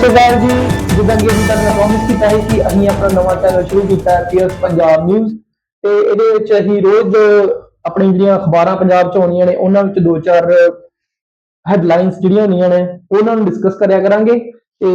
ਸ਼੍ਰੀ ਅਕਾਲ ਜੀ। ਜਿੱਦਾਂ ਕਿ ਅਸੀਂ ਤੁਹਾਨੂੰ ਪ੍ਰੋਮਿਸ ਕੀਤਾ ਹੈ ਕਿ ਅਸੀਂ ਆਪਣਾ ਨਵਾਂ ਚੈਨਲ ਸ਼ੁਰੂ ਕੀਤਾ ਹੈ ਪੀਐਸ ਪੰਜਾਬ ਨਿਊਜ਼ ਤੇ ਇਹਦੇ ਵਿੱਚ ਅਸੀਂ ਰੋਜ਼ ਆਪਣੀ ਜਿਹੜੀਆਂ ਅਖਬਾਰਾਂ ਪੰਜਾਬ ਚ ਆਉਂਦੀਆਂ ਨੇ ਉਹਨਾਂ ਵਿੱਚ ਦੋ ਚਾਰ ਹੈਡਲਾਈਨਸ ਜਿਹੜੀਆਂ ਹੁੰਦੀਆਂ ਨੇ ਉਹਨਾਂ ਨੂੰ ਡਿਸਕਸ ਕਰਿਆ ਕਰਾਂਗੇ। ਤੇ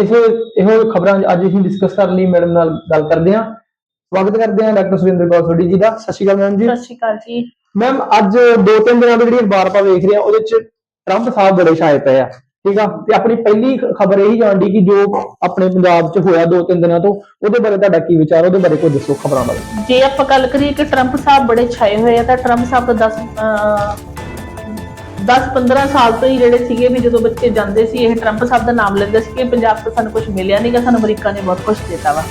ਇਸ ਇਹੋ ਖਬਰਾਂ ਅੱਜ ਅਸੀਂ ਡਿਸਕਸ ਕਰਨ ਲਈ ਮੈਡਮ ਨਾਲ ਗੱਲ ਕਰਦੇ ਹਾਂ। ਸਵਾਗਤ ਕਰਦੇ ਹਾਂ ਡਾਕਟਰ ਸੁਰਿੰਦਰ ਕੌਰ ਸੋਢੀ ਜੀ ਦਾ। ਸਤਿ ਸ਼੍ਰੀ ਅਕਾਲ ਮੈਮ ਜੀ। ਸਤਿ ਸ਼੍ਰੀ ਅਕਾਲ ਜੀ। ਮੈਮ ਅੱਜ ਦੋ ਤਿੰਨ ਦਿਨਾਂ ਤੋਂ ਜਿਹੜੀ ਅਖਬਾਰ ਆਪਾਂ ਵੇਖ ਰਹੇ ਹਾਂ ਉਹਦੇ ਚ ਟਰੰਪ ਸਾਹਿਬ ਬੜੇ ਛਾਏ ਪਏ ਆ। ਠੀਕ ਆ? ਤੇ ਆਪਣੀ ਪਹਿਲੀ ਖਬਰ ਇਹੀ ਜਾਣਦੀ ਕਿ ਜੋ ਆਪਣੇ ਪੰਜਾਬ ਚ ਹੋਇਆ ਦੋ ਤਿੰਨ ਦਿਨਾਂ ਤੋਂ, ਉਹਦੇ ਬਾਰੇ ਤੁਹਾਡਾ ਕੀ ਵਿਚਾਰ ਉਹਦੇ ਬਾਰੇ ਕੋਈ ਦੱਸੋ ਖਬਰਾਂ ਬਾਰੇ। ਜੇ ਆਪਾਂ ਗੱਲ ਕਰੀਏ ਕਿ ਟਰੰਪ ਸਾਹਿਬ ਬੜੇ ਛਾਏ ਹੋਏ ਆ, ਤਾਂ ਟਰੰਪ ਸਾਹਿਬ ਤਾਂ 10 10 15 ਸਾਲ ਤੋਂ ਹੀ ਜਿਹੜੇ ਸੀਗੇ ਵੀ ਜਦੋਂ ਬੱਚੇ ਜਾਂਦੇ ਸੀ ਇਹ ਟਰੰਪ ਸਾਹਿਬ ਦਾ ਨਾਮ ਲੈਂਦੇ ਸੀ ਕਿ ਪੰਜਾਬ ਤੋਂ ਸਾਨੂੰ ਕੁਝ ਮਿਲਿਆ ਨਹੀਂਗਾ ਸਾਨੂੰ ਅਮਰੀਕਾ ਨੇ ਬਹੁਤ ਕੁਝ ਦਿੱਤਾ ਵਾ।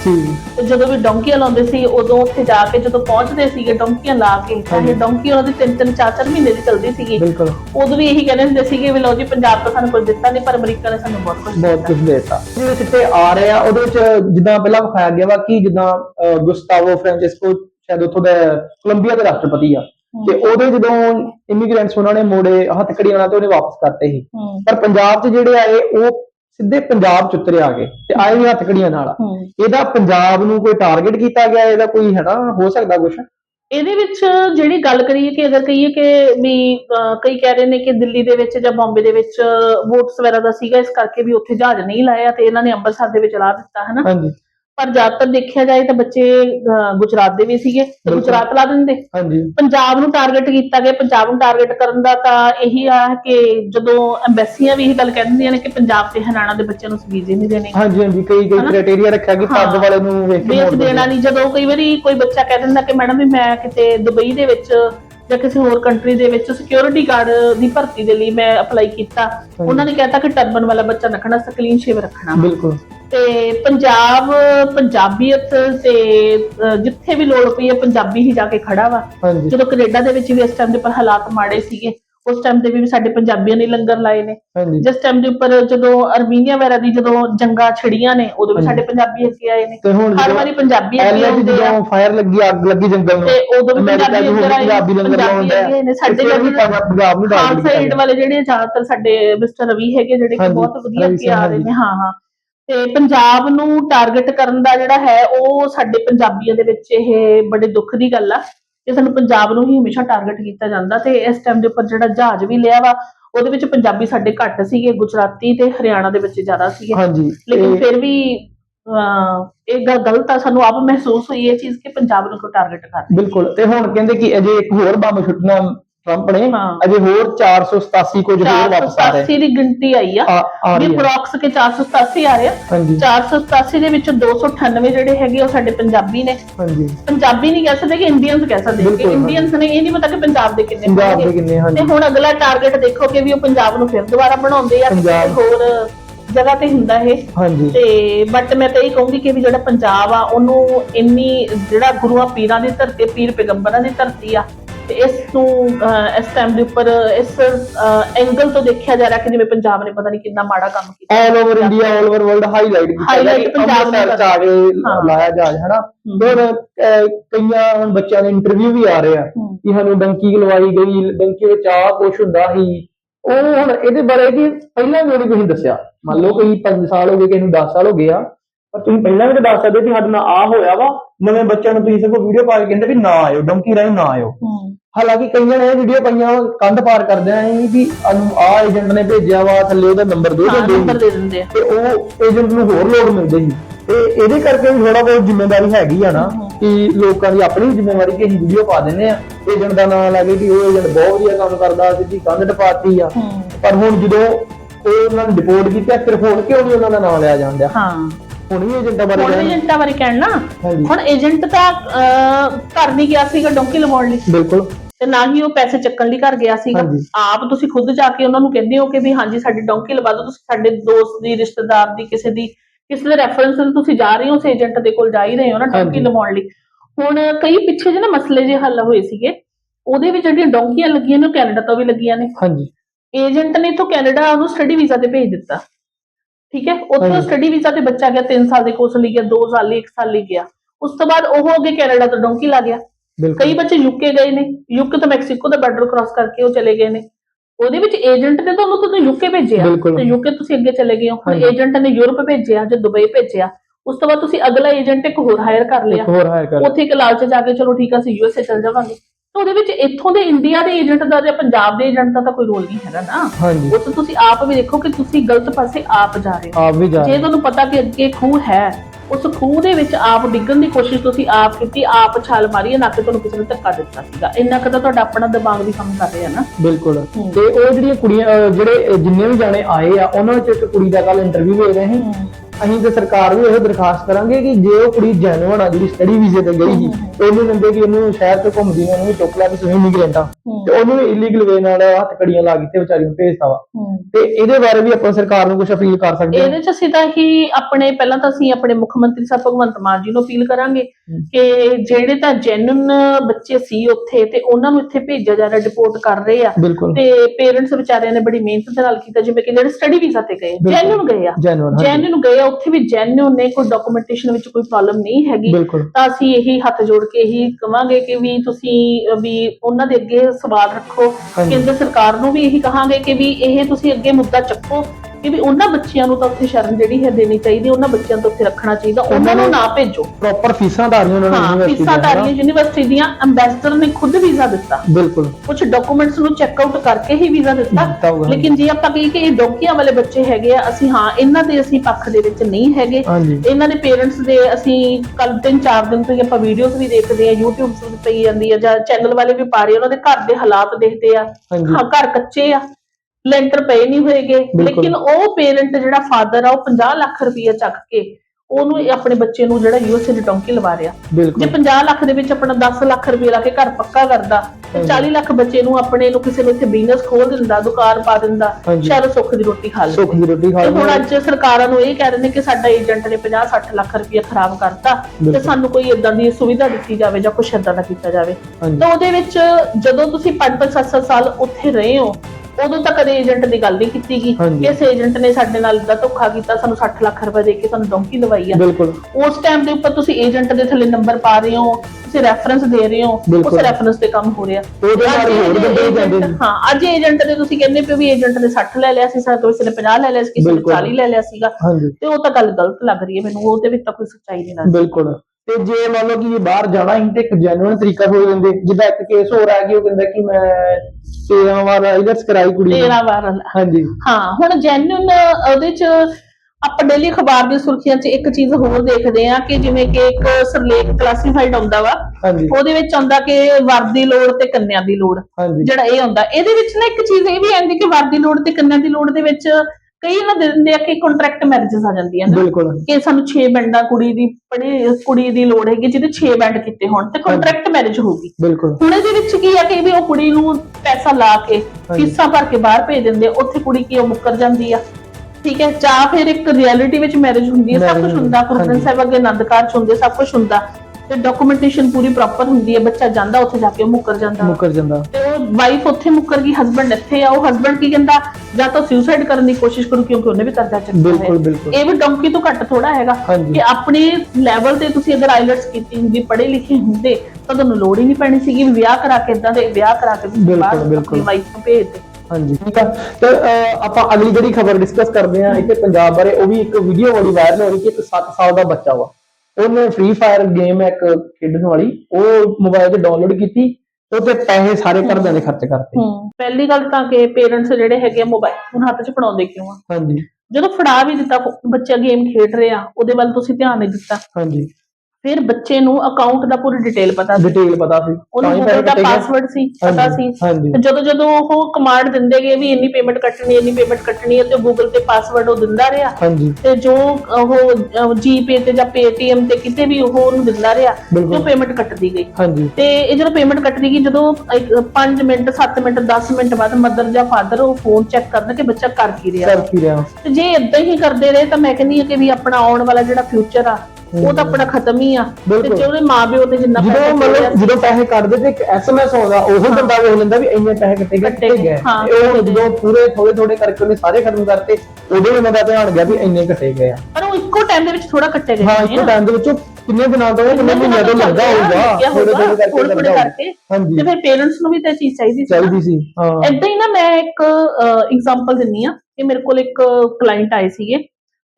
ਤੇ ਜਦੋਂ ਵੀ ਡੌਂਕੀਆਂ ਲਾਉਂਦੇ ਸੀ ਉਦੋਂ ਉੱਥੇ ਜਾ ਕੇ ਜਦੋਂ ਪਹੁੰਚਦੇ ਸੀਗੇ ਡੌਂਕੀਆਂ ਲਾ ਕੇ ਇਹ ਡੌਂਕੀ ਉਹਨਾਂ ਦੀ ਤਿੰਨ ਤਿੰਨ ਚਾਰ ਚਾਰ ਮਹੀਨੇ ਦੀ ਚੱਲਦੀ ਸੀਗੀ। ਬਿਲਕੁਲ। ਉਦੋਂ ਵੀ ਇਹੀ ਕਹਿੰਦੇ ਹੁੰਦੇ ਸੀਗੇ ਵੀ ਲਓ ਜੀ ਪੰਜਾਬ ਤੋਂ ਸਾਨੂੰ ਕੁਝ ਦਿੱਤਾ ਨਹੀਂ ਪਰ ਅਮਰੀਕਾ ਨੇ ਸਾਨੂੰ ਬਹੁਤ ਕੁਝ ਬਹੁਤ ਕੁਝ ਦੇਤਾ। ਜਿਹੜੇ ਚਿੱਟੇ ਆ ਰਹੇ ਆ ਉਹਦੇ ਵਿੱਚ ਜਿੱਦਾਂ ਪਹਿਲਾਂ ਵਿਖਾਇਆ ਗਿਆ ਵਾ ਕਿ ਜਿੱਦਾਂ ਗੁਸਤਾਵੋ ਫ੍ਰਾਂਚੈਸਕੋ ਸ਼ਾਇਦ ਉੱਥੋਂ ਦਾ ਕੋਲੰਬੀਆ ਦੇ ਰਾਸ਼ਟਰਪਤੀ ਆ। ਤੇ ਉਹਦੇ ਜਦੋਂ ਇਮੀਗ੍ਰੈਂਟਸ ਉਹਨਾਂ ਨੇ ਮੋੜੇ ਹੱਥਕੜੀਆਂ ਨਾਲ ਤੇ ਉਹਨੇ ਵਾਪਸ ਕਰਤੇ ਸੀ। ਪਰ ਪੰਜਾਬ 'ਚ ਜਿਹੜੇ ਆਏ ਉਹ ਸਿੱਧੇ ਪੰਜਾਬ 'ਚ ਉਤਰੇ ਆ ਗਏ ਤੇ ਆਏ ਵੀ ਹੱਥਕੜੀਆਂ ਨਾਲ। ਇਹਦਾ ਪੰਜਾਬ ਨੂੰ ਕੋਈ ਟਾਰਗੇਟ ਕੀਤਾ ਗਿਆ ਇਹਦਾ ਕੋਈ ਹੈਨਾ ਹੋ ਸਕਦਾ ਕੁਝ ਇਹਦੇ ਵਿੱਚ ਜਿਹੜੀ ਗੱਲ ਕਰੀਏ ਕਿ ਅਗਰ ਕਹੀਏ ਕਿ ਵੀ ਕਈ ਕਹਿ ਰਹੇ ਨੇ ਕਿ ਦਿੱਲੀ ਦੇ ਵਿੱਚ ਜਾਂ ਬੰਬੇ ਦੇ ਵਿੱਚ ਵੋਟਸ ਵਗੈਰਾ ਦਾ ਸੀਗਾ ਇਸ ਕਰਕੇ ਵੀ ਉੱਥੇ ਜਹਾਜ਼ ਨਹੀਂ ਲਾਇਆ ਤੇ ਇਹਨਾਂ ਨੇ ਅੰਮ੍ਰਿਤਸਰ ਦੇ ਵਿੱਚ ਲਾ ਦਿੱਤਾ ਹੈ ਨਾ ਹਾਂਜੀ। ਪਰ ਜ਼ਿਆਦਾਤਰ ਦੇਖਿਆ ਜਾਏ ਤਾਂ ਬੱਚੇ ਅਹ, ਗੁਜਰਾਤ ਦੇ ਵੀ ਸੀਗੇ ਤੇ ਬਿਲਕੁਲ। ਗੁਜਰਾਤ ਲਾ ਦਿੰਦੇ। ਹਾਂਜੀ। ਪੰਜਾਬ ਨੂੰ ਟਾਰਗੇਟ ਕੀਤਾ ਗਿਆ ਪੰਜਾਬ ਨੂੰ ਟਾਰਗੇਟ ਕਰਨ ਦਾ ਤਾਂ ਇਹੀ ਆ ਕਿ ਜਦੋਂ ਐਮਬੈਸੀਆਂ ਵੀ ਇਹ ਗੱਲ ਕਹਿੰਦੀਆਂ ਨੇ ਕਿ ਪੰਜਾਬ ਤੇ ਹਰਿਆਣਾ ਦੇ ਬੱਚਿਆਂ ਨੂੰ ਵੀਜ਼ੇ ਨਹੀਂ ਦੇਣੇ। ਹਾਂਜੀ ਹਾਂਜੀ ਕਈ ਕਈ ਹਨਾ? ਕ੍ਰਾਈਟੇਰੀਆ ਰੱਖਿਆ ਕਿ ਪੱਗ ਹਾਂ। ਵਾਲੇ ਨੂੰ ਵੇਖ ਕੇ ਮੋੜ ਦੇਣਾ ਨਹੀਂ। ਜਦੋਂ ਕਈ ਵਾਰੀ ਕੋਈ ਬੱਚਾ ਕਹਿ ਦਿੰਦਾ ਕਿ ਮੈਡਮ ਵੀ ਮੈਂ ਕਿਤੇ ਦੁਬਈ ਦੇ ਵਿੱਚ ਜਾਂ ਕਿਸੇ ਹੋਰ ਕੰਟਰੀ ਦੇ ਵਿੱਚ ਸਿਕਿਉਰਿਟੀ ਗਾਰਡ ਦੀ ਭਰਤੀ ਦੇ ਲਈ ਮੈਂ ਅਪਲਾਈ ਕੀਤਾ। ਉਹਨਾਂ ਨੇ ਕਹਿਤਾ ਕਿ ਟਰਬਨ ਵਾਲਾ ਬੱਚਾ ਰੱਖਣਾ ਸਕਲੀਨ ਸ਼ੇਵ ਰੱਖਣਾ। ਬਿਲਕੁਲ। ਤੇ ਪੰਜਾਬ ਪੰਜਾਬੀਅਤ ਤੇ ਜਿੱਥੇ ਵੀ ਲੋੜ ਪਈ ਹੈ ਪੰਜਾਬੀ ਹੀ ਜਾ ਕੇ ਖੜਾ ਵਾ। ਹਾਂਜੀ। ਜਦੋਂ ਕੈਨੇਡਾ ਦੇ ਵਿੱਚ ਵੀ ਇਸ ਟਾਈਮ ਦੇ ਉੱਪਰ ਹਾਲਾਤ ਮਾੜੇ ਸੀਗੇ ਉਸ ਟਾਈਮ ਤੇ ਵੀ ਸਾਡੇ ਪੰਜਾਬੀਆਂ ਨੇ ਲੰਗਰ ਲਾਏ ਨੇ। ਹਾਂਜੀ। ਜਿਸ ਟਾਈਮ ਦੇ ਉੱਪਰ ਜਦੋਂ ਅਰਮੀਨੀਆ ਵਗੈਰਾ ਦੀ ਜਦੋਂ ਜੰਗਾਂ ਛੜੀਆਂ ਨੇ ਉਦੋਂ ਵੀ ਸਾਡੇ ਪੰਜਾਬੀ ਅੱਗੇ ਆਏ ਨੇ। ਤੇ ਹੁਣ ਹਰ ਵਾਰੀ ਪੰਜਾਬੀ ਅੱਗੇ ਐਲਏ ਆਉਂਦੇ ਆ। ਜਦੋਂ ਫਾਇਰ ਲੱਗੀ ਅੱਗ ਲੱਗੀ ਜੰਗਲ ਨੂੰ ਤੇ ਉਦੋਂ ਵੀ ਅਮਰੀਕਾ ਪੰਜਾਬੀ ਚ ਹੁਣ ਅੰਦਰ ਆਏ ਪੰਜਾਬੀ ਲੰਗਰ। ਪੰਜਾਬੀ ਨੇ ਸਾਡੇ ਜਿਹੜੇ ਪੰਜਾਬ ਨੂੰ ਡਾਲ ਖਾਲਸਾ ਏਡ ਵਾਲੇ ਜਿਹੜੇ ਜ਼ਿਆਦਾਤਰ ਸਾਡੇ ਮਿਸਟਰ ਰਵੀ ਹੈਗੇ ਜਿਹੜੇ ਕਿ ਹਾਂਜੀ, ਬਹੁਤ ਵਧੀਆ ਰਵੀ ਸਿੰਘ ਹਾਂਜੀ। ਨੇ ਹਾਂ ਹਾਂ। ਤੇ ਪੰਜਾਬ ਨੂੰ ਟਾਰਗੇਟ ਕਰਨ ਦਾ ਜਿਹੜਾ ਹੈ ਉਹ ਸਾਡੇ ਪੰਜਾਬੀਆਂ ਦੇ ਵਿੱਚ ਇਹ ਬੜੇ ਦੁੱਖ ਦੀ ਗੱਲ ਆ ਕਿ ਸਾਨੂੰ ਪੰਜਾਬ ਨੂੰ ਹੀ ਹਮੇਸ਼ਾ ਟਾਰਗੇਟ ਕੀਤਾ ਜਾਂਦਾ ਤੇ ਇਸ ਟਾਈਮ ਦੇ ਉੱਪਰ ਜਿਹੜਾ ਜਹਾਜ਼ ਵੀ ਲਿਆ ਵਾ ਉਹਦੇ ਵਿੱਚ ਪੰਜਾਬੀ ਸਾਡੇ ਘੱਟ ਸੀਗੇ ਗੁਜਰਾਤੀ ਤੇ ਹਰਿਆਣਾ ਦੇ ਵਿੱਚ ਜ਼ਿਆਦਾ ਸੀਗੇ ਹਾਂਜੀ ਲੇਕਿਨ ਫਿਰ ਵੀ ਇਹ ਗੱਲ ਗਲਤ ਆ ਸਾਨੂੰ ਆਪ ਮਹਿਸੂਸ ਹੋਈ ਇਹ ਚੀਜ਼ ਕਿ ਪੰਜਾਬ ਨੂੰ ਕੋਈ ਟਾਰਗੇਟ ਕਰ ਰਿਹਾ। ਬਿਲਕੁਲ ਤੇ ਹੁਣ ਕਹਿੰਦੇ ਕਿ ਅਜੇ ਇੱਕ ਹੋਰ ਬੰਬ ਛੁੱਟਣਾ ਟਰੰਪ ਨੇ ਹਾਂ। ਅਜੇ ਹੋਰ 487 ਕੁਝ ਹੋਰ ਵਾਪਸ ਆ ਰਹੇ। 487 ਦੀ ਗਿਣਤੀ ਆਈ ਆ। ਆ ਆ ਵੀ ਰਹੀ ਹੈ ਅਪਰੋਕਸ ਕੇ 487 ਆ ਰਿਹਾ। ਹਾਂਜੀ। 487 ਦੇ ਵਿੱਚ 298 ਜਿਹੜੇ ਹੈਗੇ ਉਹ ਸਾਡੇ ਪੰਜਾਬੀ ਨੇ। ਹਾਂਜੀ। ਪੰਜਾਬੀ ਨਹੀਂ ਕਹਿ ਸਕਦੇ ਕਿ ਇੰਡੀਅਨਸ ਕਹਿ ਸਕਦੇ ਕਿ ਬਿਲਕੁਲ, ਇੰਡੀਅਨਸ ਨੇ ਇਹ ਨਹੀਂ ਪਤਾ ਕਿ ਪੰਜਾਬ ਦੇ ਕਿੰਨੇ ਪੰਜਾਬ ਦੇ ਹੋਣਗੇ। ਕਿੰਨੇ ਤੇ ਹਾਂਜੀ ਹੁਣ ਅਗਲਾ ਟਾਰਗੇਟ ਦੇਖੋ ਕਿ ਵੀ ਉਹ ਪੰਜਾਬ ਨੂੰ ਫਿਰ ਦੁਬਾਰਾ ਬਣਾਉਂਦੇ ਆ ਪੰਜਾਬ। ਹੋਰ ਜਗ੍ਹਾ ਤੇ ਹੁੰਦਾ ਇਹ। ਹਾਂਜੀ। ਤੇ ਬਟ ਮੈਂ ਤਾਂ ਇਹ ਕਹੂੰਗੀ ਕਿ ਵੀ ਜਿਹੜਾ ਪੰਜਾਬ ਆ ਉਹਨੂੰ ਇੰਨੀ ਜਿਹੜਾ ਗੁਰੂਆਂ ਪੀਰਾਂ ਦੀ ਧਰਤੀ ਪੀਰ ਪੈਗੰਬਰਾਂ ਦੀ ਧਰਤੀ ਆ ਤੇ ਇਸ ਨੂੰ ਇਸ ਟਾਈਮ ਦੇ ਉੱਪਰ ਇਸ ਐਂਗਲ ਤੋਂ ਦੇਖਿਆ ਜਾ ਰਿਹਾ ਕਿ ਜਿਵੇਂ ਪੰਜਾਬ ਨੇ ਪਤਾ ਨਹੀਂ ਕਿੰਨਾ ਮਾੜਾ ਕੰਮ ਕੀਤਾ। All over India all over world highlight ਕੀਤਾ ਕਿ ਪੰਜਾਬ ਨੂੰ ਅੰਮ੍ਰਿਤਸਰ ਚ ਆ ਕੇ ਹਾਂ। ਲਾਇਆ ਹਨਾ? ਅਹ, ਕਈਆਂ ਹੁਣ ਬੱਚਿਆਂ ਦੇ ਇੰਟਰਵਿਊ ਵੀ ਆ ਰਹੇ ਆ। ਕਿ ਸਾਨੂੰ ਡੰਕੀ ਲਵਾਈ ਗਈ ਡੰਕੀ ਵਿੱਚ ਆ ਕੁਛ ਹੁੰਦਾ ਸੀ। ਉਹ ਹੁਣ ਇਹਦੇ ਬਾਰੇ ਕਿ ਪਹਿਲਾਂ ਵੀ ਤੁਸੀਂ ਦੱਸਿਆ। ਮੰਨ ਲਓ ਕੋਈ 5 ਸਾਲ ਹੋ ਗਏ ਕਿਸੇ ਨੂੰ 10 ਸਾਲ ਹੋ ਗਏ ਆ। ਪਰ ਤੁਸੀਂ ਪਹਿਲਾਂ ਵੀ ਤਾਂ ਦੱਸ ਸਕਦੇ ਕਿ ਸਾਡੇ ਨਾਲ ਆ ਹੋਇਆ ਵਾ। ਨਵੇਂ ਬੱਚਿਆਂ ਨੂੰ ਤੁਸੀਂ ਸਗੋਂ ਵੀਡੀਓ ਪਾ ਕੇ ਕਹਿੰਦੇ ਵੀ ਨਾ ਆਇਓ ਡੰਕੀ ਰਾਹੀਂ ਨਾ ਆਇਓ। ਹਾਲਾਂਕਿ ਕਈਆਂ ਨੇ ਇਹ ਵੀਡੀਓ ਪਾਈਆਂ ਵਾ, ਕੰਧ ਪਾਰ ਕਰਦਿਆਂ ਸੀ ਵੀ ਸਾਨੂੰ ਆ ਏਜੰਟ ਨੇ ਭੇਜਿਆ ਵਾ ਥੱਲੇ ਉਹਦਾ ਨੰਬਰ ਦੇ ਦਿੰਦੇ ਨੰਬਰ ਸੀ। ਦੇ ਦਿੰਦੇ ਆ। ਤੇ ਉਹ ਏਜੰਟ ਨੂੰ ਹੋਰ ਲੋਕ ਮਿਲਦੇ ਸੀ। ਤੇ ਇਹਦੇ ਕਰਕੇ ਵੀ ਥੋੜਾ ਬਹੁਤ ਜ਼ਿੰਮੇਵਾਰੀ ਹੈਗੀ ਆ ਨਾ ਕਿ ਲੋਕਾਂ ਦੀ ਆਪਣੀ ਜ਼ਿੰਮੇਵਾਰੀ ਕਿ ਅਸੀਂ ਵੀਡੀਓ ਪਾ ਦਿੰਦੇ ਆ। ਏਜੰਟ ਦਾ ਨਾਮ ਲੱਗੇ ਕਿ ਉਹ ਏਜੰਟ ਬਹੁਤ ਵਧੀਆ ਕੰਮ ਕਰਦਾ ਸਿੱਧੀ ਕੰਧ ਟਪਾਤੀ ਆ। ਪਰ ਹੁਣ ਜਦੋਂ ਉਹ ਉਹਨਾਂ ਨੇ ਰਿਪੋਰਟ ਕੀਤਾ ਫਿਰ ਹੁਣ ਕਿਉਂ ਨਹੀਂ ਉਹਨਾਂ ਦਾ ਨਾਮ ਲਿਆ ਜਾਂਦਾ? ਹਾਂ। ਹੁਣ ਵੀ ਏਜੰਟਾਂ ਬਾਰੇ ਹੁਣ ਕਹਿਣ- ਏਜੰਟਾਂ ਬਾਰੇ ਕਹਿਣਾ। ਹਾਂਜੀ। ਹੁਣ ਏਜੰਟ ਤਾਂ ਘਰ ਨਹੀਂ ਗਿਆ ਸੀਗਾ ਡੋਂਕੀ ਲਵਾਉਣ ਲਈ। ਬਿਲਕੁਲ। ਤੇ ਨਾ ਹੀ ਉਹ ਪੈਸੇ ਚੱਕਣ ਲਈ ਘਰ ਗਿਆ ਸੀਗਾ। ਹਾਂਜੀ। ਆਪ ਤੁਸੀਂ ਖੁਦ ਜਾ ਕੇ ਉਹਨਾਂ ਨੂੰ ਕਹਿੰਦੇ ਹੋ ਕਿ ਵੀ ਹਾਂਜੀ ਸਾਡੀ ਡੋਂਕੀ ਲਵਾ ਦਿਓ ਤੁਸੀਂ ਸਾਡੇ ਦੋਸਤ ਦੀ ਰਿਸ਼ਤੇਦਾਰ ਦੀ ਕਿਸੇ ਦੀ ਕਿਸੇ ਦੇ ਰੈਫਰੈਂਸ ਨਾਲ ਤੁਸੀਂ ਜਾ ਰਹੇ ਹੋ ਉਸ ਏਜੰਟ ਦੇ ਕੋਲ ਜਾ ਹੀ ਰਹੇ ਹੋ ਨਾ ਡੋਂਕੀ ਹਾਂਜੀ। ਲਵਾਉਣ ਲਈ। ਹੁਣ ਕਈ ਪਿੱਛੇ ਜਿਹੇ ਨਾ ਮਸਲੇ ਜੇ ਹੱਲ ਹੋਏ ਸੀਗੇ। ਉਹਦੇ ਵਿੱਚ ਜਿਹੜੀਆਂ ਡੋਂਕੀਆਂ ਲੱਗੀਆਂ ਨੇ ਉਹ ਕੈਨੇਡਾ ਤੋਂ ਵੀ ਲੱਗੀਆਂ ਨੇ। ਹਾਂਜੀ। ਏਜੰਟ ਨੇ ਤੋਂ ਕੈਨੇਡਾ ਉਹਨੂੰ ਸਟੱਡੀ ਵੀਜ਼ਾ ਤੇ ਭੇਜ ਦਿੱਤਾ। ਠੀਕ ਹੈ? ਉੱਥੋਂ ਹਾਂਜੀ। ਸਟੱਡੀ ਵੀਜ਼ਾ ਤੇ ਬੱਚਾ ਗਿਆ 3 ਸਾਲ ਦੇ ਕੋਰਸ ਲਈ ਗਿਆ 2 ਸਾਲ ਲਈ 1 ਸਾਲ ਲਈ ਗਿਆ। ਉਸ ਤੋਂ ਬਾਅਦ ਉਹ ਅੱਗੇ ਕੈਨੇਡਾ ਤੋਂ ਡੋਂਕੀ ਲਾ ਗਿਆ। ਕਈ ਬੱਚੇ ਯੂਕੇ ਗਏ ਨੇ ਯੂਕੇ ਤੋਂ ਮੈਕਸੀਕੋ ਦਾ ਬਾਰਡਰ ਕ੍ਰਾਸ ਕਰਕੇ ਉਹ ਚਲੇ ਗਏ ਨੇ। ਉਹਦੇ ਵਿੱਚ ਏਜੰਟ ਨੇ ਤੁਹਾਨੂੰ ਤੁਹਾਨੂੰ ਯੂਕੇ ਭੇਜਿਆ। ਤੇ ਯੂਕੇ ਤੁਸੀਂ ਅੱਗੇ ਚਲੇ ਗਏ ਹੋ। ਹੁਣ। ਏਜੰਟ ਨੇ ਯੂਰਪ ਭੇਜਿਆ ਜਾਂ ਦੁਬਈ ਭੇਜਿਆ। ਉਸ ਤੋਂ ਬਾਅਦ ਤੁਸੀਂ ਅਗਲਾ ਏਜੰਟ ਇੱਕ ਹੋਰ ਹਾਇਰ ਕਰ ਲਿਆ। ਉੱਥੇ ਇੱਕ ਲਾਲਚ ਜਾ ਕੇ ਚਲੋ ਠੀਕ ਆ ਅਸੀਂ ਯੂਐਸਏ ਚਲ ਜਾਵਾਂਗੇ। ਤਾਂ ਉਹਦੇ ਵਿੱਚ ਇੱਥੋਂ ਦੇ ਇੰਡੀਆ ਦੇ ਏਜੰਟ ਦਾ ਜਾਂ ਪੰਜਾਬ ਦੇ ਏਜੰਟ ਦਾ ਤਾਂ ਕੋਈ ਰੋਲ ਨਹੀਂ ਹੈਗਾ ਨਾ। ਹਾਂਜੀ। ਉਹ ਤਾਂ ਤੁਸੀਂ ਆਪ ਵੀ ਦੇਖੋ ਕਿ ਤੁਸੀਂ ਗਲਤ ਪਾਸੇ ਆਪ ਜਾ ਰਹੇ ਹੋ। ਆਪ ਵੀ ਜਾ ਜੇ ਤੁਹਾਨੂੰ ਪਤਾ ਕਿ ਅੱਗੇ ਖੂਹ ਹੈ ਉਸ ਖੂਹ ਦੇ ਵਿੱਚ ਆਪ ਡਿੱਗਣ ਦੀ ਕੋਸ਼ਿਸ਼ ਤੁਸੀਂ ਆਪ ਕੀਤੀ ਆਪ ਛਾਲ ਮਾਰੀ ਨਾ ਕਿ ਤੁਹਾਨੂੰ ਕਿਸੇ ਨੇ ਧੱਕਾ ਦਿੱਤਾ ਸੀਗਾ। ਇੰਨਾ ਕੁ ਤਾਂ ਤੁਹਾਡਾ ਆਪਣਾ ਦਿਮਾਗ ਵੀ ਕੰਮ ਕਰ ਰਿਹਾ ਨਾ। ਬਿਲਕੁਲ। ਤੇ ਉਹ ਜਿਹੜੀਆਂ ਕੁੜੀਆਂ ਜਿਹੜੇ ਜਿੰਨੇ ਵੀ ਜਾਣੇ ਆਏ ਆ ਉਹਨਾਂ ਵਿੱਚ ਇੱਕ ਕੁੜੀ ਦਾ ਕੱਲ ਇੰਟਰਵਿਊ ਦੇ ਰਹੇ ਸੀ। ਅਸੀਂ ਤੇ ਸਰਕਾਰ ਨੂੰ ਇਹ ਦਰਖਾਸਤ ਕਰਾਂਗੇ ਕਿ ਜੇ ਉਹ ਕੁੜੀ ਜੈਨੂਅਨ ਆ ਜਿਹੜੀ ਸਟੱਡੀ ਵੀਜ਼ੇ ਤੇ ਗਈ ਸੀ ਉਹਨੂੰ ਕਹਿੰਦੇ ਕਿ ਉਹਨੂੰ ਸ਼ਹਿਰ ਤੋਂ ਘੁੰਮਦੀ ਨੂੰ ਉਹਨੂੰ ਵੀ ਚੁੱਕ ਲਿਆ ਕਿ ਤੁਸੀਂ ਇਮੀਗ੍ਰੈਂਟ ਆ। ਤੇ ਉਹਨੂੰ ਇਲੀਗਲ ਵੇ ਨਾਲ ਹੱਥ ਕੜੀਆਂ ਲਾ ਕੇ ਤੇ ਵਿਚਾਰੀ ਨੂੰ ਭੇਜਤਾ ਵਾ। ਤੇ ਇਹਦੇ ਬਾਰੇ ਵੀ ਆਪਾਂ ਸਰਕਾਰ ਨੂੰ ਕੁਝ ਅਪੀਲ ਕਰ ਸਕਦੇ ਹਾਂ। ਇਹਦੇ ਚ ਅਸੀਂ ਤਾਂ ਹੀ ਆਪਣੇ ਪਹਿਲਾਂ ਤਾਂ ਅਸੀਂ ਆਪਣੇ ਮੁੱਖ ਮੰਤਰੀ ਸਾਹਿਬ ਭਗਵੰਤ ਮਾਨ ਜੀ ਨੂੰ ਅਪੀਲ ਕਰਾਂਗੇ ਕਿ ਜਿਹੜੇ ਤਾਂ ਜੈਨੂਨ ਬੱਚੇ ਸੀ ਉੱਥੇ ਤੇ ਉਹਨਾਂ ਨੂੰ ਇੱਥੇ ਭੇਜਿਆ ਜਾ ਰਿਹਾ ਡਿਪੋਰਟ ਕਰ ਰਹੇ ਆ। ਤੇ ਪੇਰੈਂਟਸ ਵਿਚਾਰਿਆਂ ਨੇ ਬੜੀ ਮਿਹਨਤ ਦੇ ਨਾਲ ਕੀਤਾ ਜਿਵੇਂ ਕਿ ਜਿਹੜੇ ਸਟੱਡੀ ਵੀਜ਼ਾ ਤੇ ਗਏ। ਜੈਨੂਨ ਗਏ ਆ। ਜੈਨੂਨ ਗਏ ਆ ਉੱਥੇ ਵੀ ਜੈਨੂਨ ਨੇ ਕੋਈ ਡਾਕੂਮੈਂਟੇਸ਼ਨ ਵਿੱਚ ਕੋਈ ਪ੍ਰੋਬਲਮ ਨਹੀਂ ਹੈਗੀ। ਬਿਲਕੁਲ। ਤਾਂ ਅਸੀਂ ਇਹੀ ਹੱਥ ਜੋੜ ਕੇ ਇਹੀ ਕਵਾਂਗੇ ਕਿ ਵੀ ਤੁਸੀਂ ਵੀ ਉਹਨਾਂ ਦੇ ਅੱਗੇ ਸਵਾਲ ਰੱਖੋ। ਹਾਂਜੀ। ਕੇਂਦਰ ਸਰਕਾਰ ਨੂੰ ਵੀ ਇਹੀ ਕਹਾਂਗੇ ਕਿ ਵੀ ਇਹ ਤੁਸੀਂ ਅੱਗੇ ਮੁੱਦਾ ਚੱਕੋ। ਕਿ ਵੀ ਉਹਨਾਂ ਬੱਚਿਆਂ ਨੂੰ ਤਾਂ ਉੱਥੇ ਸ਼ਰਨ ਜਿਹੜੀ ਹੈ ਦੇਣੀ ਚਾਹੀਦੀ ਉਹਨਾਂ ਬੱਚਿਆਂ ਤੋਂ ਉੱਥੇ ਰੱਖਣਾ ਚਾਹੀਦਾ ਉਹਨਾਂ ਨੂੰ ਨਾ ਭੇਜੋ। ਪ੍ਰੋਪਰ ਫੀਸਾਂ ਧਾਰੀਆਂ ਉਹਨਾਂ ਨੇ ਹਾਂ ਫੀਸਾਂ ਧਾਰੀਆਂ ਯੂਨੀਵਰਸਿਟੀ ਦੀਆਂ ਅੰਬੈਸਡਰ ਨੇ ਖੁਦ ਵੀਜ਼ਾ ਦਿੱਤਾ। ਬਿਲਕੁਲ। ਕੁਝ ਡਾਕੂਮੈਂਟਸ ਨੂੰ ਚੈੱਕ ਆਊਟ ਕਰਕੇ ਹੀ ਵੀਜ਼ਾ ਦਿੱਤਾ। ਦਿੱਤਾ ਹੋਊਗਾ। ਲੇਕਿਨ ਜੇ ਆਪਾਂ ਕਹੀਏ ਕਿ ਇਹ ਡੋਕੀਆਂ ਵਾਲੇ ਬੱਚੇ ਹੈਗੇ ਆ ਅਸੀਂ ਹਾਂ ਇਹਨਾਂ ਦੇ ਅਸੀਂ ਪੱਖ ਦੇ ਵਿੱਚ ਨਹੀਂ ਹੈਗੇ। ਹਾਂਜੀ। ਇਹਨਾਂ ਦੇ ਪੇਰੈਂਟਸ ਦੇ ਅਸੀਂ ਕੱਲ ਤਿੰਨ ਚਾਰ ਦਿਨ ਤੋਂ ਹੀ ਆਪਾਂ ਵੀਡੀਓਜ਼ ਵੀ ਦੇਖਦੇ ਆ YouTube ਤੇ ਪਈ ਜਾਂਦੀ ਆ ਜਾਂ ਚੈਨਲ ਵਾਲੇ ਵੀ ਪਾ ਰਹੇ ਆ, ਉਹਨਾਂ ਦੇ ਘਰ ਦੇ ਹਾਲਾਤ ਦੇਖਦੇ ਆ। ਹਾਂਜੀ। ਹਾਂ ਘਰ ਕੱਚੇ ਆ। ਲੈਂਟਰ ਪਏ ਨਹੀਂ ਹੋਏਗੇ ਲੇਕਿਨ ਉਹ ਪੇਰੈਂਟ ਜਿਹੜਾ ਫਾਦਰ ਆ ਉਹ 50 ਲੱਖ ਰੁਪਈਆ ਚੱਕ ਕੇ ਉਹਨੂੰ ਆਪਣੇ ਬੱਚੇ ਨੂੰ ਜਿਹੜਾ ਯੂਐਸਏ ਦੀ ਡੌਂਕੀ ਲਵਾ ਰਿਹਾ ਜੇ ਬਿਲਕੁਲ 50 ਲੱਖ ਦੇ ਵਿੱਚ ਆਪਣਾ 10 ਲੱਖ ਰੁਪਏ ਲਾ ਕੇ ਘਰ ਪੱਕਾ ਕਰਦਾ ਤੇ ਹਾਂਜੀ। 40 ਲੱਖ ਬੱਚੇ ਨੂੰ ਆਪਣੇ ਨੂੰ ਕਿਸੇ ਨੂੰ ਇੱਥੇ ਬਿਜ਼ਨਸ ਖੋਲ ਦਿੰਦਾ ਦੁਕਾਨ ਪਾ ਦਿੰਦਾ। ਸ਼ਾਇਦ ਸੁੱਖ ਦੀ ਰੋਟੀ ਖਾ ਲੈਂਦੇ ਸੁੱਖ ਦੀ ਰੋਟੀ ਖਾ ਤੇ ਹੁਣ। ਅੱਜ ਸਰਕਾਰਾਂ ਨੂੰ ਇਹ ਕਹਿ ਰਹੇ ਨੇ ਕਿ ਸਾਡਾ ਏਜੰਟ ਨੇ 50 60 ਲੱਖ ਰੁਪਏ ਖਰਾਬ ਕਰਤਾ ਤੇ। ਸਾਨੂੰ ਕੋਈ ਇਦਾਂ ਦੀ ਸੁਵਿਧਾ ਦਿੱਤੀ ਜਾਵੇ ਜਾਂ ਕੁਛ ਇਦਾਂ ਦਾ ਕੀਤਾ ਜਾਵੇ ਤਾਂ ਉਹਦੇ ਵਿੱਚ ਜਦੋਂ ਤੁਸੀਂ 5-5 7-7 ਸਾਲ ਉੱਥੇ ਰਹੇ ਹੋ ਉਦੋਂ ਤਾਂ ਕਦੇ ਏਜੰਟ ਦੀ ਗੱਲ ਨਹੀਂ ਕੀਤੀ ਗਈ ਹਾਂਜੀ। ਇਸ ਏਜੰਟ ਨੇ ਸਾਡੇ ਨਾਲ ਇਦਾਂ ਧੋਖਾ ਕੀਤਾ ਸਾਨੂੰ 60 ਲੱਖ ਰੁਪਏ ਦੇ ਕੇ ਸਾਨੂੰ ਡੌਂਕੀ ਲਵਾਈ ਆ ਬਿਲਕੁਲ ਉਸ ਟਾਈਮ ਦੇ ਉੱਪਰ ਤੁਸੀਂ ਏਜੰਟ ਦੇ ਥੱਲੇ ਨੰਬਰ ਪਾ ਰਹੇ ਹੋ ਤੁਸੀਂ ਰੈਫਰੈਂਸ ਦੇ ਰਹੇ ਹੋ ਉਸ। ਰੈਫਰੈਂਸ ਤੇ ਕੰਮ ਹੋ ਰਿਹਾ ਉਹਦੇ ਨਾਲ ਅੱਜ ਹੋਰ ਬੰਦੇ ਵੀ ਜਾਂਦੇ agent- ਨੇ। ਹਾਂ ਅੱਜ ਏਜੰਟ ਦੇ ਤੁਸੀਂ ਕਹਿੰਦੇ ਪਏ ਵੀ ਏਜੰਟ ਨੇ 60 ਲੈ ਲਿਆ ਸੀ ਸਾਡੇ ਕਿਸੇ ਨੇ 50 ਲੈ ਲਿਆ ਸੀ ਕਿਸੇ ਨੇ ਬਿਲਕੁਲ। 40 ਲੈ ਲਿਆ ਸੀਗਾ ਹਾਂਜੀ ਤੇ ਉਹ ਤਾਂ ਗੱਲ ਗਲਤ ਲੱਗ ਰਹੀ ਹੈ ਮੈਨੂੰ ਉਹਦੇ ਵਿੱਚ ਤਾਂ ਕੋਈ ਸੱਚਾਈ ਨਹੀਂ ਲੱਗਦੀ ਬਿਲਕੁਲ ਤੇ ਜੇ ਮੰਨ ਲਓ ਕਿ ਇਹ ਬਾਹਰ ਜਾਣਾ ਹੀ ਤੇ ਇੱਕ ਜੈਨੂਇਨ ਤਰੀਕਾ ਹੋ ਜਾਂਦੇ ਜਿੱਦਾਂ ਇੱਕ ਕੇਸ ਹੋ ਰਿਹਾ ਕਿ ਉਹ ਕਹਿੰਦਾ ਕਿ ਮੈਂ 13 ਵਾਰ ਆਈਲਟਸ ਕਰਾਈ ਕੁੜੀ ਨੇ। 13 ਵਾਰ ਹਾਂਜੀ। ਹਾਂ ਹੁਣ ਜੈਨੂਨ ਉਹਦੇ ਚ ਆਪਾਂ ਡੇਲੀ ਅਖਬਾਰ ਦੀ ਸੁਰਖੀਆਂ 'ਚ ਇੱਕ ਚੀਜ਼ ਹੋਰ ਦੇਖਦੇ ਆ ਕਿ ਜਿਵੇਂ ਕਿ ਇੱਕ ਸਰਲੇਖ ਕਲਾਸੀਫਾਈਡ ਆਉਂਦਾ ਵਾ ਉਹਦੇ ਵਿੱਚ ਆਉਂਦਾ ਕਿ ਵਰ ਦੀ ਲੋੜ ਤੇ ਕੰਨਿਆ ਦੀ ਲੋੜ। ਜਿਹੜਾ ਇਹ ਹੁੰਦਾ ਇਹਦੇ ਵਿੱਚ ਨਾ ਇੱਕ ਚੀਜ਼ ਇਹ ਵੀ ਆਉਂਦੀ ਕਿ ਵਰ ਦੀ ਲੋੜ ਤੇ ਕੰਨਿਆ ਦੀ ਲੋੜ ਦੇ ਵਿੱਚ ਕਈ ਨਾ ਦੇ ਦਿੰਦੇ ਆ ਕਿ ਕੰਟਰੈਕਟ ਮੈਰਿਜਸ ਆ ਜਾਂਦੀਆਂ ਨੇ। ਬਿਲਕੁਲ। ਕਿ ਸਾਨੂੰ 6 ਬੈਂਡਾਂ ਕੁੜੀ ਦੀ ਪੜੀ ਕੁੜੀ ਦੀ ਲੋੜ ਹੈਗੀ ਜਿਹਦੇ 6 ਬੈਂਡ ਕੀਤੇ ਹੋਣ ਤੇ ਕੰਟਰੈਕਟ ਮੈਰਿਜ ਹੋਊਗੀ। ਬਿਲਕੁਲ। ਹੁਣ ਇਹਦੇ ਵਿੱਚ ਕੀ ਆ ਕਿ ਵੀ ਉਹ ਕੁੜੀ ਨੂੰ ਪੈਸਾ ਲਾ ਕੇ। ਫੀਸਾਂ ਭਰ ਕੇ ਬਾਹਰ ਭੇਜ ਦਿੰਦੇ ਉੱਥੇ ਕੁੜੀ ਕੀ ਉਹ ਮੁੱਕਰ ਜਾਂਦੀ ਆ। ਠੀਕ ਹੈ? ਜਾਂ ਫਿਰ ਇੱਕ ਰਿਐਲਿਟੀ ਵਿੱਚ ਮੈਰਿਜ ਹੁੰਦੀ ਹੈ ਸਭ ਕੁਝ ਹੁੰਦੀ, ਹੁੰਦਾ ਗੁਰੂ ਗ੍ਰੰਥ ਹਾਂਜੀ। ਸਾਹਿਬ ਅੱਗੇ ਆਨੰਦ ਕਾਰਜ ਹੁੰਦੇ ਸਭ ਕੁਝ ਹੁੰਦਾ। ਤੇ ਡਾਕੂਮੈਂਟੇਸ਼ਨ ਪੂਰੀ ਪ੍ਰੋਪਰ ਹੁੰਦੀ ਹੈ ਬੱਚਾ ਜਾਂਦਾ ਉੱਥੇ ਜਾ ਕੇ ਉਹ ਮੁੱਕਰ ਜਾਂਦਾ ਮੁੱਕਰ ਜਾਂਦਾ ਤੇ ਉਹ ਵਾਈਫ ਉੱਥੇ ਮੁੱਕਰ ਗਈ ਹਸਬੰਡ ਇੱਥੇ ਆ ਉਹ ਹਸਬੰਡ ਕੀ ਕਹਿੰਦਾ ਜਾਂ ਤਾਂ ਸੁਸਾਈਡ ਕਰਨ ਦੀ ਕੋਸ਼ਿਸ਼ ਕਰੂ ਕਿਉਂਕਿ ਉਹਨੇ ਵੀ ਕਰਜ਼ਾ ਚੱਕਿਆ ਬਿਲਕੁਲ, ਹੋਇਆ। ਬਿਲਕੁਲ। ਇਹ ਵੀ ਡੌਂਕੀ ਤੋਂ ਘੱਟ ਥੋੜਾ ਹੈਗਾ ਹਾਂਜੀ। ਕਿ ਆਪਣੇ ਲੈਵਲ ਤੇ ਤੁਸੀਂ ਅਗਰ ਆਈਲਟਸ ਕੀਤੀ ਹੁੰਦੀ ਪੜ੍ਹੇ ਲਿਖੇ ਹੁੰਦੇ ਤਾਂ ਤੁਹਾਨੂੰ ਲੋੜ ਹੀ ਨਹੀਂ ਪੈਣੀ ਸੀਗੀ ਵੀ ਵਿਆਹ ਕਰਾ ਕੇ ਇਦਾਂ ਦੇ ਵਿਆਹ ਕਰਾ ਕੇ ਤੁਸੀਂ ਬਿਲਕੁਲ, ਬਾਹਰ ਬਿਲਕੁਲ। ਆਪਣੀ ਵਾਈਫ ਨੂੰ ਭੇਜ ਦੇ ਹਾਂਜੀ ਠੀਕ ਆ ਤੇ ਅਹ, ਆਪਾਂ ਅਗਲੀ ਜਿਹੜੀ ਖਬਰ ਡਿਸਕਸ ਕਰਦੇ ਆ ਇੱਥੇ ਪੰਜਾਬ ਬਾਰੇ ਉਹ ਵੀ ਇੱਕ ਵੀਡੀਓ ਬੜੀ ਵਾਇਰਲ ਹੋ ਰਹੀ ਕਿ ਇੱਕ 7 ਸਾਲ ਦਾ ਬੱਚਾ ਵਾ ਉਹਨੇ ਫ੍ਰੀ ਫਾਇਰ ਗੇਮ ਇੱਕ ਖੇਡਣ ਵਾਲੀ ਉਹ ਮੋਬਾਈਲ ਤੇ ਡਾਊਨਲੋਡ ਕੀਤੀ ਉਹ ਤੇ ਪੈਸੇ ਸਾਰੇ ਘਰਦਿਆਂ ਦੇ ਖਰਚ ਕਰਤੇ। ਹੂੰ ਪਹਿਲੀ ਗੱਲ ਤਾਂ ਕਿ ਪੇਰੈਂਟਸ ਜਿਹੜੇ ਹੈਗੇ ਮੋਬਾਈਲ ਫੋਨ ਹੱਥ 'ਚ ਫੜਾਉਂਦੇ ਕਿਉਂ ਆ? ਹਾਂਜੀ। ਜਦੋਂ ਫੜਾ ਵੀ ਦਿੱਤਾ ਬੱਚਾ ਗੇਮ ਖੇਡ ਰਿਹਾ ਉਹਦੇ ਵੱਲ ਤੁਸੀਂ ਧਿਆਨ ਨਹੀਂ ਦਿੱਤਾ। ਹਾਂਜੀ। ਫਿਰ ਬੱਚੇ ਨੂੰ ਅਕਾਊਂਟ ਦਾ ਪੂਰੀ ਡਿਟੇਲ ਪਤਾ ਸੀ। ਡਿਟੇਲ ਪਤਾ ਸੀ। ਉਹਨੂੰ ਗੂਗਲ ਦਾ। ਪਾਸਵਰਡ ਸੀ ਪਤਾ ਸੀ। ਤੇ ਜਦੋਂ ਜਦੋਂ ਉਹ ਕਮਾਂਡ ਦਿੰਦੇ ਗਏ ਵੀ ਇੰਨੀ ਪੇਮੈਂਟ ਕੱਟਣੀ ਇੰਨੀ ਪੇਮੈਂਟ ਕੱਟਣੀ ਹੈ ਤੇ ਗੂਗਲ ਤੇ ਪਾਸਵਰਡ ਉਹ ਦਿੰਦਾ ਰਿਹਾ। ਤੇ ਜੋ ਉਹ ਜੀਪੇ ਤੇ ਜਾਂ ਪੇਟੀਐਮ ਤੇ ਕਿਤੇ ਵੀ ਉਹ ਉਹਨੂੰ ਦਿੰਦਾ ਰਿਹਾ ਤੇ। ਉਹ ਪੇਮੈਂਟ ਕੱਟਦੀ ਗਈ। ਤੇ ਇਹ ਜਦੋਂ ਪੇਮੈਂਟ ਕੱਟਦੀ ਗਈ ਜਦੋਂ 5 ਮਿੰਟ 7 ਮਿੰਟ 10 ਮਿੰਟ ਬਾਅਦ ਮਦਰ ਜਾਂ ਫਾਦਰ ਉਹ ਫੋਨ ਚੈੱਕ ਕਰਨ ਕਿ ਬੱਚਾ ਕਰ ਕੀ ਰਿਹਾ। ਕਰ ਕੀ ਰਿਹਾ। ਤੇ ਜੇ ਇਦਾਂ ਹੀ ਕਰਦੇ ਰਹੇ ਤਾਂ ਮੈਂ ਕਹਿੰਦੀ ਹਾਂ ਕਿ ਵੀ ਆਪਣਾ ਆਉਣ ਵਾਲਾ ਜਿਹੜਾ ਫਿਊਚਰ ਆ ਉਹ ਤਾਂ ਆਪਣਾ ਖਤਮ ਹੀ ਆ। ਤੇ। ਜੇ ਉਹਦੇ ਮਾਪਿਓ ਨੇ ਜਿੰਨਾ ਜਦੋਂ ਮਤਲਬ ਜਦੋਂ ਪੈਸੇ ਕੱਢਦੇ ਤੇ ਇੱਕ ਐਸਐਮਐਸ ਆਉਂਦਾ ਉਹ ਬੰਦਾ ਵੇਖ ਲੈਂਦਾ ਵੀ ਇੰਨੇ ਪੈਸੇ ਕੱਟੇ ਗਏ ਕੱਟੇ ਕਿੱਥੇ ਗਏ। ਤੇ ਉਹ ਜਦੋਂ ਪੂਰੇ ਥੋੜੇ ਥੋੜੇ ਕਰਕੇ ਉਹਨੇ ਸਾਰੇ ਖਤਮ ਕਰਤੇ ਉਦੋਂ ਉਹਨਾਂ ਦਾ ਧਿਆਨ ਗਿਆ ਵੀ ਇੰਨੇ ਕੱਟੇ ਗਏ ਆ। ਪਰ ਉਹ ਇੱਕੋ ਟਾਈਮ ਦੇ ਵਿੱਚ ਥੋੜਾ ਕੱਟੇ ਗਏ ਹਾਂ ਇੱਕ। ਟਾਈਮ ਦੇ ਵਿੱਚੋਂ ਕਿੰਨੇ ਦਿਨਾਂ ਤੋਂ ਕਿੰਨੇ ਮਹੀਨਿਆਂ ਤੋਂ ਲੱਗਦਾ ਹੋਊਗਾ ਥੋੜੇ ਥੋੜੇ ਕਰਕੇ ਹਾਂਜੀ। ਤੇ ਫਿਰ ਪੇਰੈਂਟਸ ਨੂੰ ਵੀ ਤਾਂ ਚੀਜ਼ ਚਾਹੀਦੀ ਸੀ। ਚਾਹੀਦੀ ਸੀ ਹਾਂ। ਏਦਾਂ ਹੀ ਨਾ ਮੈਂ ਇੱਕ ਐਗਜ਼ਾਮਪਲ ਦਿੰਨੀ ਆ ਕਿ ਮੇਰੇ ਕੋਲ ਇੱਕ ਕਲਾਇੰਟ ਆਏ ਸੀਗੇ।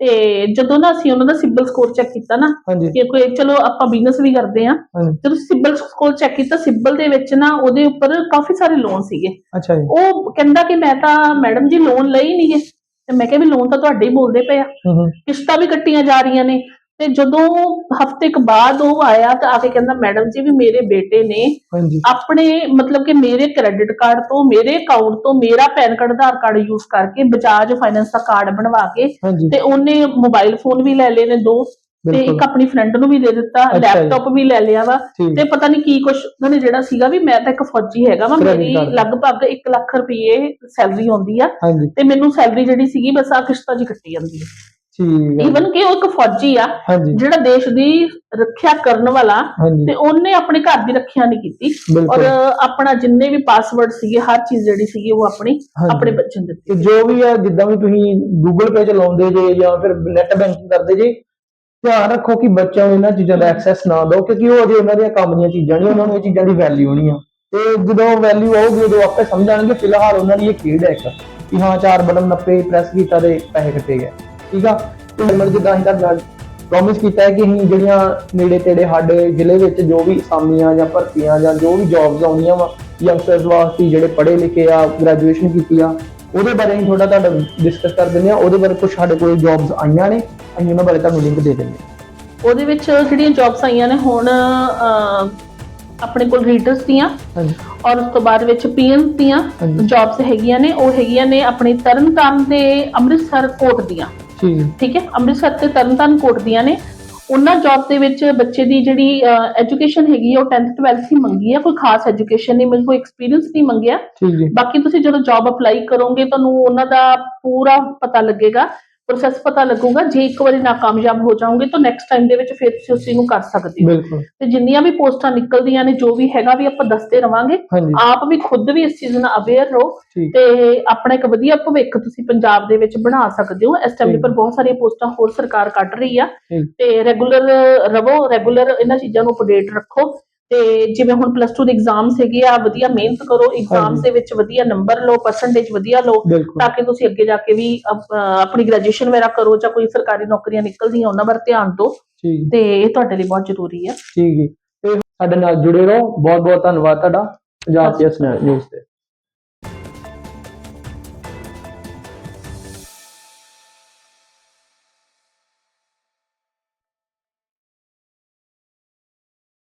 ਤੇ ਜਦੋਂ ਨਾ ਅਸੀਂ ਉਹਨਾਂ ਦਾ ਸਿਬਲ ਸਕੋਰ ਚੈੱਕ ਕੀਤਾ ਨਾ ਹਾਂਜੀ। ਕਿ ਕੋਈ ਚਲੋ ਆਪਾਂ ਬਿਜ਼ਨਸ ਵੀ ਕਰਦੇ ਆ ਹਾਂਜੀ। ਜਦੋਂ ਸਿਬਲ ਸਕੋਰ ਚੈੱਕ ਕੀਤਾ ਸਿਬਲ ਦੇ ਵਿੱਚ ਨਾ ਉਹਦੇ ਉੱਪਰ ਕਾਫੀ ਸਾਰੇ ਲੋਨ ਸੀਗੇ। ਅੱਛਾ ਜੀ। ਉਹ ਕਹਿੰਦਾ ਕਿ ਮੈਂ ਤਾਂ ਮੈਡਮ ਜੀ ਲੋਨ ਲਈ ਨਹੀਂਗੇ ਤੇ ਮੈਂ ਕਿਹਾ ਵੀ ਲੋਨ ਤਾਂ ਤੁਹਾਡੇ ਹੀ ਬੋਲਦੇ ਪਏ ਆ। ਹੂੰ ਹੂੰ। ਕਿਸ਼ਤਾਂ ਵੀ ਕੱਟੀਆਂ ਜਾ ਰਹੀਆਂ ਨੇ ਤੇ ਜਦੋਂ ਹਫ਼ਤੇ ਕੁ ਬਾਅਦ ਉਹ ਆਇਆ ਤਾਂ ਆ ਕੇ ਕਹਿੰਦਾ ਮੈਡਮ ਜੀ ਵੀ ਮੇਰੇ ਬੇਟੇ ਨੇ ਹਾਂਜੀ। ਆਪਣੇ ਮਤਲਬ ਕਿ ਮੇਰੇ ਕ੍ਰੈਡਿਟ ਕਾਰਡ ਤੋਂ ਮੇਰੇ ਅਕਾਊਂਟ ਤੋਂ ਮੇਰਾ PAN card Aadhaar card use ਕਰਕੇ ਬਜਾਜ ਫਾਈਨੈਂਸ ਦਾ ਕਾਰਡ ਬਣਵਾ ਕੇ ਹਾਂਜੀ। ਤੇ ਉਹਨੇ ਮੋਬਾਈਲ ਫੋਨ ਵੀ ਲੈ ਲਏ ਨੇ ਦੋ ਤੇ ਬਿਲਕੁਲ। ਇੱਕ ਆਪਣੀ ਫਰੈਂਡ ਨੂੰ ਵੀ ਦੇ ਦਿੱਤਾ ਅੱਛਾ ਜੀ। ਲੈਪਟਾਪ ਵੀ ਲੈ ਲਿਆ ਵਾ ਠੀਕ। ਤੇ ਪਤਾ ਨਹੀਂ ਕੀ ਕੁਛ ਉਹਨਾਂ ਨੇ ਜਿਹੜਾ ਸੀਗਾ ਵੀ ਮੈਂ ਤਾਂ ਇੱਕ ਫੌਜੀ ਹੈਗਾ ਵਾ Credit ਮੇਰੀ card। ਲਗਭਗ 1 ਲੱਖ ਰੁਪਏ ਸੈਲਰੀ ਆਉਂਦੀ ਆ ਹਾਂਜੀ। ਤੇ ਮੈਨੂੰ ਸੈਲਰੀ ਜਿਹੜੀ ਸੀਗੀ ਬਸ ਆ ਕਿਸ਼ਤਾਂ 'ਚ ਕੱਟੀ ਜਾਂਦੀ ਹੈ ਠੀਕ ਹੈ ਈਵਨ ਕਿ ਉਹ ਇੱਕ ਫੌਜੀ ਆ ਹਾਂਜੀ। ਜਿਹੜਾ ਦੇਸ਼ ਦੀ ਰੱਖਿਆ ਕਰਨ ਵਾਲਾ ਹਾਂਜੀ। ਤੇ ਉਹਨੇ ਆਪਣੇ ਘਰ ਦੀ ਰੱਖਿਆ ਨਹੀਂ ਕੀਤੀ। ਔਰ ਆਪਣਾ ਜਿੰਨੇ ਵੀ ਪਾਸਵਰਡ ਸੀਗੇ ਹਰ ਚੀਜ਼ ਜਿਹੜੀ ਸੀਗੀ ਉਹ ਆਪਣੀ ਹਾਂਜੀ। ਆਪਣੇ ਬੱਚੇ ਨੂੰ ਦਿੱਤੀ। ਤੇ ਜੋ ਵੀ ਹੈ ਜਿੱਦਾਂ ਵੀ ਤੁਸੀਂ ਗੂਗਲ ਪੇ ਚਲਾਉਂਦੇ ਜੇ ਜਾਂ ਫਿਰ ਨੈਟ ਬੈਂਕਿੰਗ ਕਰਦੇ ਜੇ ਧਿਆਨ ਰੱਖੋ ਕਿ ਬੱਚਿਆਂ ਨੂੰ ਇਹਨਾਂ ਚੀਜ਼ਾਂ ਦਾ ਐਕਸੈਸ ਨਾ ਦਿਓ ਕਿਉਂਕਿ ਉਹ ਅਜੇ ਉਹਨਾਂ ਦੀਆਂ ਕੰਮ ਦੀਆਂ ਚੀਜ਼ਾਂ ਨਹੀਂ ਉਹਨਾਂ ਨੂੰ ਇਹ ਚੀਜ਼ਾਂ ਦੀ ਵੈਲਿਊ ਨਹੀਂ ਆ। ਤੇ ਜਦੋਂ ਵੈਲਿਊ ਆਊਗੀ ਉਦੋਂ ਆਪੇ ਸਮਝਣਗੇ ਫਿਲਹਾਲ ਉਹਨਾਂ ਦੀ ਇਹ ਖੇਡ ਹੈ ਇੱਕ ਕਿ ਹਾਂ ਚਾਰ ਬਟਨ ਨੱਪੇ ਪ੍ਰੈਸ ਕੀਤਾ ਤੇ ਪੈਸੇ ਕੱਟੇ ਗਏ। ਠੀਕ ਆ ਤੇ ਮਤਲਬ ਜਿੱਦਾਂ ਅਸੀਂ ਨਾਲ ਪ੍ਰੋਮਿਸ ਕੀਤਾ ਹੈ ਕਿ ਅਸੀਂ ਜਿਹੜੀਆਂ ਨੇੜੇ ਤੇੜੇ ਸਾਡੇ ਜ਼ਿਲ੍ਹੇ ਵਿੱਚ ਜੋ ਵੀ ਅਸਾਮੀਆਂ ਜਾਂ ਭਰਤੀਆਂ ਜਾਂ ਜੋ ਵੀ ਜੌਬਸ ਆਉਂਦੀਆਂ ਵਾ ਯੰਗਸਟਰਸ ਵਾਸਤੇ ਜਿਹੜੇ ਪੜ੍ਹੇ ਲਿਖੇ ਆ ਗ੍ਰੈਜੂਏਸ਼ਨ ਕੀਤੀ ਆ ਉਹਦੇ ਬਾਰੇ ਅਸੀਂ ਥੋੜਾ ਤੁਹਾਡਾ ਡਿਸਕਸ ਕਰ ਦਿੰਦੇ ਆ ਉਹਦੇ ਬਾਰੇ ਕੁਝ ਸਾਡੇ ਕੋਲ ਜੌਬਸ ਆਈਆਂ ਨੇ ਅਸੀਂ ਉਹਨਾਂ ਬਾਰੇ ਤੁਹਾਨੂੰ ਲਿੰਕ ਦੇ ਦਿੰਦੇ ਉਹਦੇ ਵਿੱਚ ਜਿਹੜੀਆਂ ਜੌਬਸ ਆਈਆਂ ਨੇ ਹੁਣ ਆਪਣੇ ਕੋਲ ਰੀਡਰਸ ਦੀਆਂ ਹਾਂਜੀ। ਔਰ ਉਸ ਤੋਂ ਬਾਅਦ ਵਿੱਚ ਪੀਐਨ ਦੀਆਂ। ਜੌਬਸ ਹੈਗੀਆਂ ਨੇ ਉਹ ਹੈਗੀਆਂ ਨੇ ਆਪਣੀ ਤਰਨਤਾਰਨ ਤੇ ਅੰਮ੍ਰਿਤਸਰ ਕੋਟ ਦੀਆਂ। ਠੀਕ ਹੈ? ਅੰਮ੍ਰਿਤਸਰ ਤੇ ਤਰਨਤਾਰਨ ਕੋਟ ਦੀਆਂ ਨੇ। ਉਹਨਾਂ ਜੌਬ ਦੇ ਵਿੱਚ ਬੱਚੇ ਦੀ ਜਿਹੜੀ ਐਜੂਕੇਸ਼ਨ ਹੈਗੀ ਆ ਉਹ 10th 12th ਹੀ ਮੰਗੀ ਆ। ਕੋਈ ਖਾਸ ਐਜੂਕੇਸ਼ਨ ਨਹੀਂ ਮਿਲ ਕੋਈ ਐਕਸਪੀਰੀਅੰਸ ਨਹੀਂ ਮੰਗਿਆ। ਬਾਕੀ ਤੁਸੀਂ ਜਦੋਂ ਜੌਬ ਅਪਲਾਈ ਕਰੋਗੇ ਤੁਹਾਨੂੰ ਉਹਨਾਂ ਦਾ ਪੂਰਾ ਪਤਾ ਲੱਗੇਗਾ। ਪ੍ਰੋਸੈਸ ਪਤਾ ਲੱਗੂਗਾ ਜੇ ਇੱਕ ਵਾਰੀ ਨਾਕਾਮਯਾਬ ਹੋ ਜਾਓਗੇ ਤਾਂ ਨੈਕਸਟ ਟਾਈਮ ਦੇ ਵਿੱਚ ਫਿਰ ਤੁਸੀਂ ਉਸ ਚੀਜ਼ ਨੂੰ ਕਰ ਸਕਦੇ ਹੋ। ਬਿਲਕੁਲ। ਤੇ ਜਿੰਨੀਆਂ ਵੀ ਪੋਸਟਾਂ ਨਿਕਲਦੀਆਂ ਨੇ ਜੋ ਵੀ ਹੈਗਾ ਵੀ ਆਪਾਂ ਦੱਸਦੇ ਰਵਾਂਗੇ ਹਾਂਜੀ। ਆਪ ਵੀ ਖੁਦ ਵੀ ਇਸ ਚੀਜ਼ ਨਾਲ ਅਵੇਅਰ ਰਹੋ ਠੀਕ। ਤੇ ਆਪਣਾ ਇੱਕ ਵਧੀਆ ਭਵਿੱਖ ਤੁਸੀਂ ਪੰਜਾਬ ਦੇ ਵਿੱਚ ਬਣਾ ਸਕਦੇ ਹੋ। ਇਸ ਟਾਈਮ ਠੀਕ। ਉੱਪਰ ਬਹੁਤ ਸਾਰੀਆਂ ਪੋਸਟਾਂ ਹੋਰ ਸਰਕਾਰ ਕੱਢ ਰਹੀ ਆ ਠੀਕ। ਤੇ ਰੈਗੂਲਰ ਰਵੋ ਰੈਗੂਲਰ ਇਹਨਾਂ ਚੀਜ਼ਾਂ ਨੂੰ ਅਪਡੇਟ ਰੱਖੋ। ਤੇ ਜਿਵੇਂ ਹੁਣ ਪਲੱਸ 2 ਦੇ ਐਗਜ਼ਾਮਸ ਹੈਗੇ ਆ ਵਧੀਆ ਮਿਹਨਤ ਕਰੋ ਐਗਜ਼ਾਮਸ। ਦੇ ਵਿੱਚ ਵਧੀਆ ਨੰਬਰ ਲਓ ਪਰਸੈਂਟੇਜ ਵਧੀਆ ਲਓ ਤਾਂ ਕਿ ਤੁਸੀਂ ਅੱਗੇ ਜਾ ਕੇ ਵੀ ਆਪਣੀ ਗ੍ਰੈਜੂਏਸ਼ਨ ਵਗੈਰਾ ਕਰੋ ਜਾਂ ਕੋਈ ਸਰਕਾਰੀ ਨੌਕਰੀਆਂ ਨਿਕਲਦੀਆਂ ਉਹਨਾਂ ਵੱਲ ਧਿਆਨ ਦਿਓ। ਤੇ ਇਹ ਤੁਹਾਡੇ ਲਈ ਬਹੁਤ ਜ਼ਰੂਰੀ ਹੈ ਠੀਕ ਹੈ ਤੇ ਸਾਡੇ ਨਾਲ ਜੁੜੇ ਰਹੋ। ਬਹੁਤ ਬਹੁਤ ਧੰਨਵਾਦ ਤੁਹਾਡਾ। ਪੰਜਾਬ ਪੀਐਸ ਨਿਊਜ਼ ਤੇ।